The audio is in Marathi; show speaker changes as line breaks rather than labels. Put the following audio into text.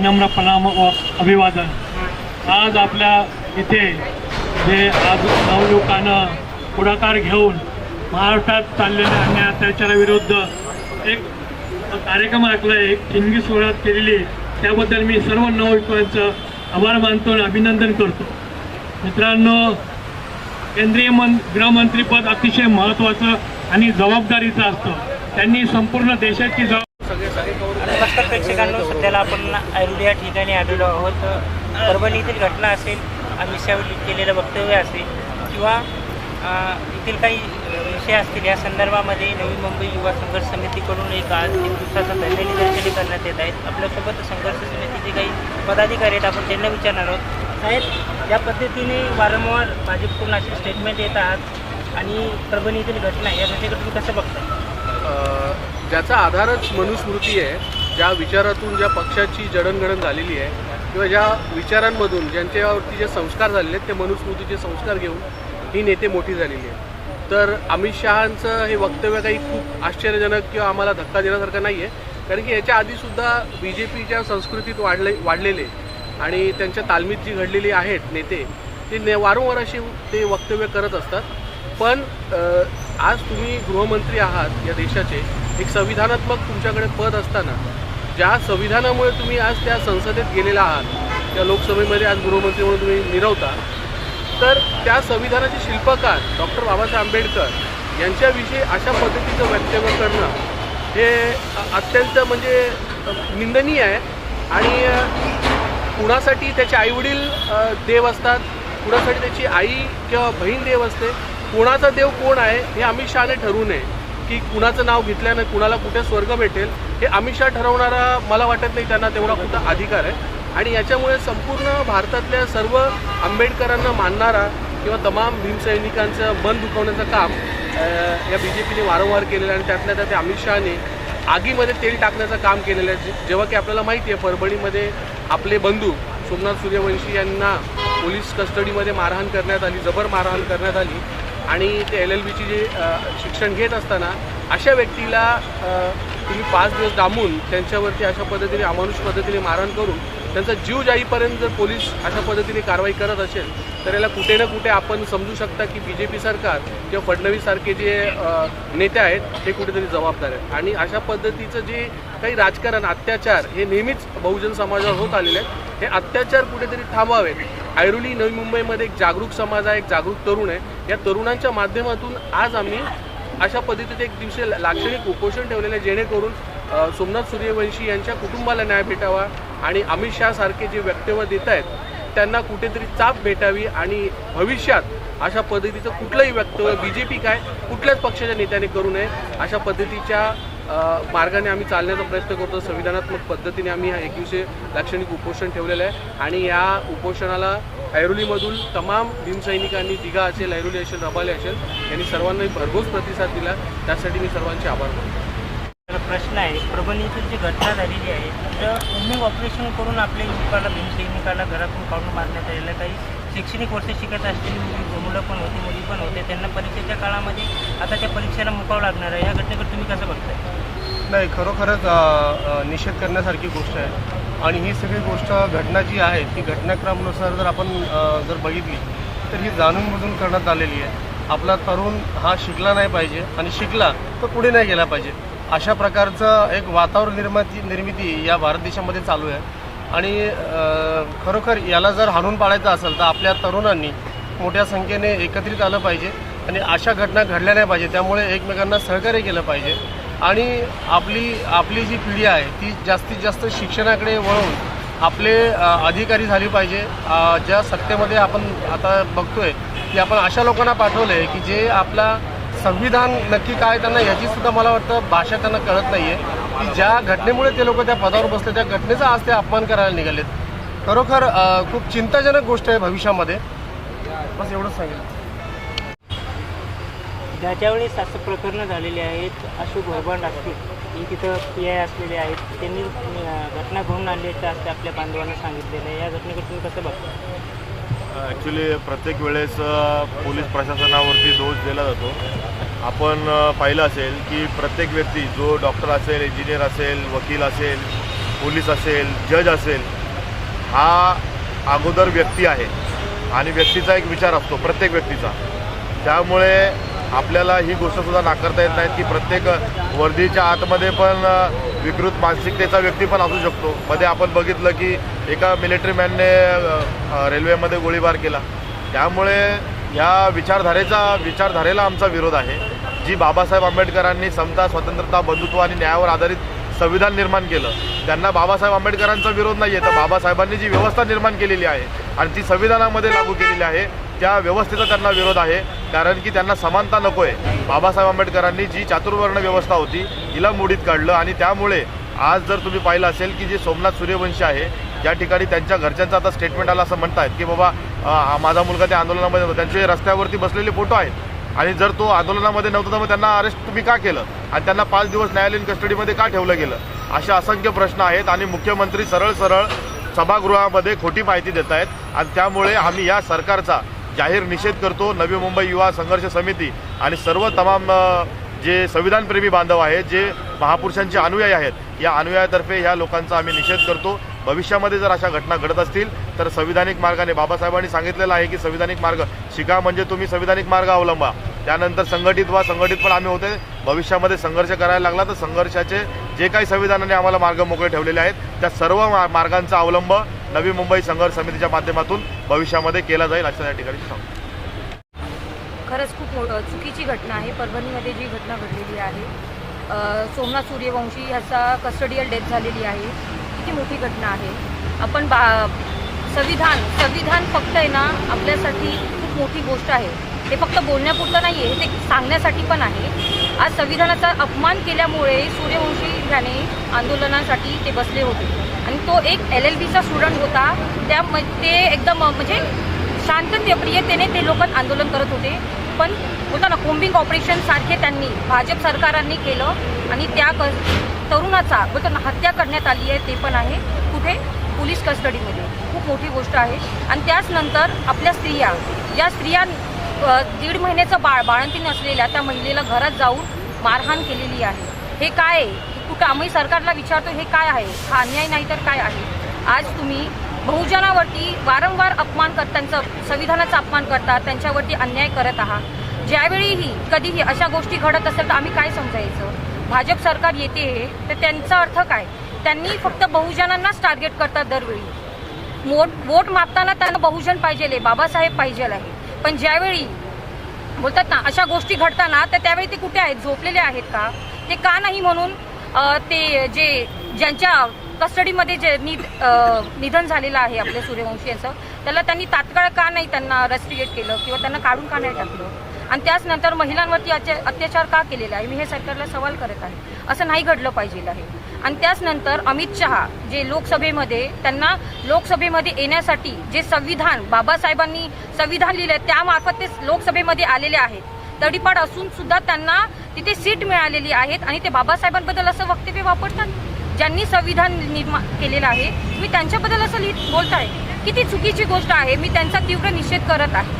विनम्र प्रणाम व अभिवादन. आज आपल्या इथे जे आज नवयुवकानं पुढाकार घेऊन महाराष्ट्रात चाललेल्या अन्याय अत्याचाराविरुद्ध एक कार्यक्रम आखला आहे एक चिंगी सोहळ्यात केलेली त्याबद्दल मी सर्व नवयुवकांचं आभार मानतो आणि अभिनंदन करतो. मित्रांनो केंद्रीय मन गृहमंत्रीपद अतिशय महत्त्वाचं आणि जबाबदारीचं असतं. त्यांनी संपूर्ण देशाची जबाब
नमस्कार प्रेक्षकांनो सध्याला आपण ऐरुड या ठिकाणी आलेलो आहोत. परभणीतील घटना असेल अमित केलेलं वक्तव्य असेल किंवा येथील काही विषय असतील या संदर्भामध्ये नवी मुंबई युवा संघर्ष समितीकडून एक आज एक दिवसाचा धरणे निदर्शने करण्यात येत आहेत. आपल्यासोबत संघर्ष समितीचे काही पदाधिकारी आहेत आपण त्यांना विचारणार आहोत. साहेब या पद्धतीने वारंवार भाजपकडून असे स्टेटमेंट येत आहात आणि परभणीतील घटना या घटनेकडून कसं
बघतात ज्याचा आधारच मनुस्मृती आहे ज्या विचारातून ज्या पक्षाची जडणघडण झालेली आहे किंवा ज्या विचारांमधून ज्यांच्यावरती जे संस्कार झालेले आहेत ते मनुस्मृतीचे संस्कार घेऊन ही नेते मोठी झालेली आहे तर अमित शहांचं हे वक्तव्य काही खूप आश्चर्यजनक किंवा आम्हाला धक्का देण्यासारखं नाही आहे कारण की याच्या आधीसुद्धा बी जे पीच्या संस्कृतीत वाढले वाढलेले आणि त्यांच्या तालमीत जी घडलेली आहेत नेते ते ने वारंवार अशी ते वक्तव्य करत असतात. पण आज तुम्ही गृहमंत्री आहात या देशाचे एक संविधानात्मक तुमच्याकडे पद असताना ज्या संविधानामुळे तुम्ही आज त्या संसदेत गेलेला आहात त्या लोकसभेमध्ये आज गृहमंत्री म्हणून तुम्ही निरवता तर त्या संविधानाचे शिल्पकार डॉक्टर बाबासाहेब आंबेडकर यांच्याविषयी अशा पद्धतीचं वक्तव्य करणं हे अत्यंत म्हणजे निंदनीय आहे. आणि कुणासाठी त्याचे आईवडील देव असतात कुणासाठी त्याची आई किंवा बहीण देव असते कुणाचा देव कोण आहे हे अमित शहाने ठरवू नये. की कुणाचं नाव घेतल्यानं कुणाला कुठे स्वर्ग भेटेल हे अमित शहा ठरवणारा मला वाटत नाही त्यांना तेवढा कुठं अधिकार आहे. आणि याच्यामुळे संपूर्ण भारतातल्या सर्व आंबेडकरांना मानणारा किंवा तमाम भीमसैनिकांचं मन दुखवण्याचं काम या बी जे पीने वारंवार केलेलं आहे आणि त्यातल्या त्यात अमित शहाने आगीमध्ये तेल टाकण्याचं काम केलेलं आहे. जेव्हा की आपल्याला माहिती आहे परभणीमध्ये आपले बंधू सोमनाथ सूर्यवंशी यांना पोलीस कस्टडीमध्ये मारहाण करण्यात आली जबर मारहाण करण्यात आली. आणि ते एल एल बीची जे शिक्षण घेत असताना अशा व्यक्तीला तुम्ही पाच दिवस डांबून त्यांच्यावरती अशा पद्धतीने अमानुष पद्धतीने मारहाण करून त्यांचा जीव जाईपर्यंत जर पोलीस अशा पद्धतीने कारवाई करत असेल तर याला कुठे ना कुठे आपण समजू शकता की बी जे पी सरकार किंवा फडणवीससारखे जे नेते आहेत ते कुठेतरी जबाबदार आहेत. आणि अशा पद्धतीचं जे काही राजकारण अत्याचार हे नेहमीच बहुजन समाजावर होत आलेले आहेत हे अत्याचार कुठेतरी थांबावेत ऐरोली नवी मुंबईमध्ये एक जागरूक समाज आहे एक जागरूक तरुण आहे. या तरुणांच्या माध्यमातून आज आम्ही अशा पद्धतीचे एक दिवशी लाक्षणिक उपोषण ठेवलेलं आहे जेणेकरून सोमनाथ सूर्यवंशी यांच्या कुटुंबाला न्याय भेटावा आणि अमित शहासारखे जे वक्तव्य देत आहेत त्यांना कुठेतरी चाप भेटावी आणि भविष्यात अशा पद्धतीचं कुठलंही वक्तव्य बी जे पी काय कुठल्याच पक्षाच्या नेत्याने करू नये अशा पद्धतीच्या मार्गाने आम्ही चालण्याचा प्रयत्न करतो. संविधानात्मक पद्धतीने आम्ही हा एक लाक्षणिक उपोषण ठेवलेलं आहे. आणि या उपोषणाला ऐरोलीमधून तमाम भीमसैनिकांनी दिघा असेल ऐरोली असेल रबाले असेल यांनी सर्वांनी भरघोस प्रतिसाद दिला. त्यासाठी मी सर्वांचे आभार मानतो.
प्रश्न आहे परभणीतील जी घटना झालेली आहे तर उमेग ऑपरेशन करून आपल्या युवकाला भीमसैनिकाला घरातून काढून मारण्यात आलेलं काही शैक्षणिक वर्ष शिकत असलेली मुलं पण होती मुली पण होते त्यांना परीक्षेच्या काळामध्ये आता त्या परीक्षेला मुकावं लागणार आहे. या घटनेकडे तुम्ही कसं बघताय?
नाही खरोखरच निषेध करण्यासारखी गोष्ट आहे. आणि ही सगळी गोष्ट घटना जी आहे ती घटनाक्रमानुसार जर आपण जर बघितली तर ही जाणून बुजून करण्यात आलेली आहे. आपला तरुण हा शिकला नाही पाहिजे आणि शिकला तर पुढे नाही गेला पाहिजे. अशा प्रकारचं एक वातावरण निर्मिती निर्मिती या भारत देशामध्ये चालू आहे. आणि खरोखर याला जर हाणून पाडायचं असेल तर आपल्या तरुणांनी मोठ्या संख्येने एकत्रित आलं पाहिजे आणि अशा घटना घडल्या नाही पाहिजे. त्यामुळे एकमेकांना सहकार्य केलं पाहिजे. आणि आपली आपली जी पिढी आहे ती जास्तीत जास्त शिक्षणाकडे वळून आपले अधिकारी झाली पाहिजे. ज्या सत्तेमध्ये आपण आता बघतोय की आपण अशा लोकांना पाठवलं आहे की जे आपला संविधान नक्की काय त्यांना याची सुद्धा मला वाटतं भाषा त्यांना कळत नाही आहे की ज्या घटनेमुळे ते लोक त्या पदावर बसले त्या घटनेचा आज ते अपमान करायला निघालेत. खरोखर खूप चिंताजनक गोष्ट आहे भविष्यामध्ये. बस एवढंच सांगेल.
ज्या वेळेस असं प्रकरणं झालेली आहेत अशोक घोरबांड असतील ही तिथं पी आय असलेले आहेत त्यांनी घटना घडून आणल्याचं असं आपल्या बांधवांना सांगितलेलं आहे. या घटनेकडे तुम्ही कसं बघता?
ॲक्च्युली प्रत्येक वेळेस पोलीस प्रशासनावरती दोष दिला जातो. आपण पाहिलं असेल की प्रत्येक व्यक्ती जो डॉक्टर असेल इंजिनियर असेल वकील असेल पोलीस असेल जज असेल हा अगोदर व्यक्ती आहे. आणि व्यक्तीचा एक विचार असतो प्रत्येक व्यक्तीचा. त्यामुळे आपल्याला ही गोष्टसुद्धा नाकारता येत नाही की प्रत्येक वर्दीच्या आतमध्ये पण विकृत मानसिकतेचा व्यक्ती पण असू शकतो. मध्ये आपण बघितलं की एका मिलिटरी मॅनने रेल्वेमध्ये गोळीबार केला. त्यामुळे या विचारधारेचा विचारधारेला आमचा विरोध आहे. जी बाबासाहेब आंबेडकरांनी समता स्वतंत्रता बंधुत्व आणि न्यायावर आधारित संविधान निर्माण केलं. त्यांना बाबासाहेब आंबेडकरांचा विरोध नाही आहे तर बाबासाहेबांनी जी व्यवस्था निर्माण केलेली आहे आणि ती संविधानामध्ये लागू केलेली आहे त्या व्यवस्थेचा त्यांना विरोध आहे कारण की त्यांना समानता नको आहे बाबासाहेब आंबेडकरांनी जी चातुर्वर्ण व्यवस्था होती तिला मोडीत काढलं आणि त्यामुळे आज जर तुम्ही पाहिलं असेल की जे सोमनाथ सूर्यवंशी आहे ज्या ठिकाणी त्यांच्या घरच्यांचं आता स्टेटमेंट आलं असं म्हणतायत की बाबा माझा मुलगा त्या आंदोलनामध्ये होता त्यांचे रस्त्यावरती बसलेले फोटो आहेत आणि जर तो आंदोलनामध्ये नव्हता तर मग त्यांना अरेस्ट तुम्ही का केलं? आणि त्यांना पाच दिवस न्यायालयीन कस्टडीमध्ये का ठेवलं गेलं? अशा असंख्य प्रश्न आहेत आणि मुख्यमंत्री सरळ सरळ सभागृहामध्ये खोटी माहिती देत आहेत. आणि त्यामुळे आम्ही या सरकारचा जाहीर निषेध करतो. नवी मुंबई युवा संघर्ष समिती आणि सर्व तमाम जे संविधानप्रेमी बांधव आहेत जे महापुरुषांचे अनुयायी आहेत या अनुयायातर्फे ह्या लोकांचा आम्ही निषेध करतो. भविष्यामध्ये जर अशा घटना घडत असतील तर संविधानिक मार्गाने बाबासाहेबांनी सांगितलेलं आहे की संविधानिक मार्ग शिका म्हणजे तुम्ही संविधानिक मार्ग अवलंबा. त्यानंतर संघटित व्हा संघटित पण आम्ही होते. भविष्यामध्ये संघर्ष करायला लागला तर संघर्षाचे जे काही संविधानाने आम्हाला मार्ग मोकळे ठेवलेले आहेत त्या सर्व मार्गांचा अवलंब नवी मुंबई संघर्ष समितीच्या माध्यमातून भविष्यामध्ये केला जाईल असं या ठिकाणी सांगतो.
खरंच खूप मोठं चुकीची घटना आहे. परभणीमध्ये जी घटना घडलेली आहे सोमनाथ सूर्यवंशी ह्याचा कस्टडियल डेथ झालेली आहे. किती मोठी घटना आहे. आपण बा संविधान संविधान फक्त आहे ना आपल्यासाठी खूप मोठी गोष्ट आहे. हे फक्त बोलण्यापुरतं नाही आहे ते सांगण्यासाठी पण आहे. आज संविधानाचा अपमान केल्यामुळे सूर्यवंशी याने आंदोलनासाठी ते बसले होते. आणि तो एक एल एल बीचा स्टुडंट होता. त्या ते एकदम म्हणजे म्हणजे शांततेप्रियतेने ते लोक आंदोलन करत होते. पण बोलता ना कोम्बिंग ऑपरेशनसारखे त्यांनी भाजप सरकारांनी केलं आणि त्या क तरुणाचा बोलतो ना हत्या करण्यात आली आहे ते पण आहे. कुठे? पोलीस कस्टडीमध्ये. खूप मोठी गोष्ट आहे. आणि त्याच नंतर आपल्या स्त्रिया ज्या स्त्रिया दीड महिन्याचं बाळ बाळंतीन असलेल्या त्या महिलेला घरात जाऊन मारहाण केलेली आहे. हे काय आहे? कुठं आम्ही सरकारला विचारतो हे काय आहे? हा अन्याय नाही तर काय आहे? आज तुम्ही बहुजनावरती वारंवार अपमान कर त्यांचं संविधानाचा अपमान करतात त्यांच्यावरती अन्याय करत आहात. ज्यावेळीही कधीही अशा गोष्टी घडत असेल तर आम्ही काय समजायचं? भाजप सरकार येते तर त्यांचा अर्थ काय? त्यांनी फक्त बहुजनांनाच टार्गेट करतात दरवेळी. मोट वोट मागताना त्यांना बहुजन पाहिजे बाबासाहेब पाहिजे आहे. पण ज्यावेळी बोलतात ना अशा गोष्टी घडताना तर त्यावेळी ते कुठे आहेत? झोपलेले आहेत का? ते का नाही म्हणून ते जे ज्यांच्या कस्टडीमध्ये जे नि निधन झालेलं आहे आपल्या सूर्यवंशी यांचं त्याला त्यांनी तात्काळ का नाही त्यांना रेस्टिगेट केलं किंवा त्यांना काढून का नाही टाकलं? आणि त्याच नंतर महिलांवरती अत्या- अत्याचार का केलेला आहे? मी हे सरकारला सवाल करत आहे. असं नाही घडलं पाहिजे आहे. आणि त्याच नंतर अमित शहा जे लोकसभेमध्ये त्यांना लोकसभेमध्ये येण्यासाठी जे संविधान बाबासाहेबांनी संविधान लिहिलं आहे त्यामार्फत ते लोकसभेमध्ये आलेले आहेत. तडीपाड असून सुद्धा त्यांना तिथे सीट मिळालेली आहेत आणि ते बाबासाहेबांबद्दल असं वक्तव्य वापरतात? ज्यांनी संविधान निर्माण केलेलं आहे मी त्यांच्याबद्दल असं लिहित बोलत आहे की किती चुकीची गोष्ट आहे मी त्यांचा तीव्र निषेध करत आहे.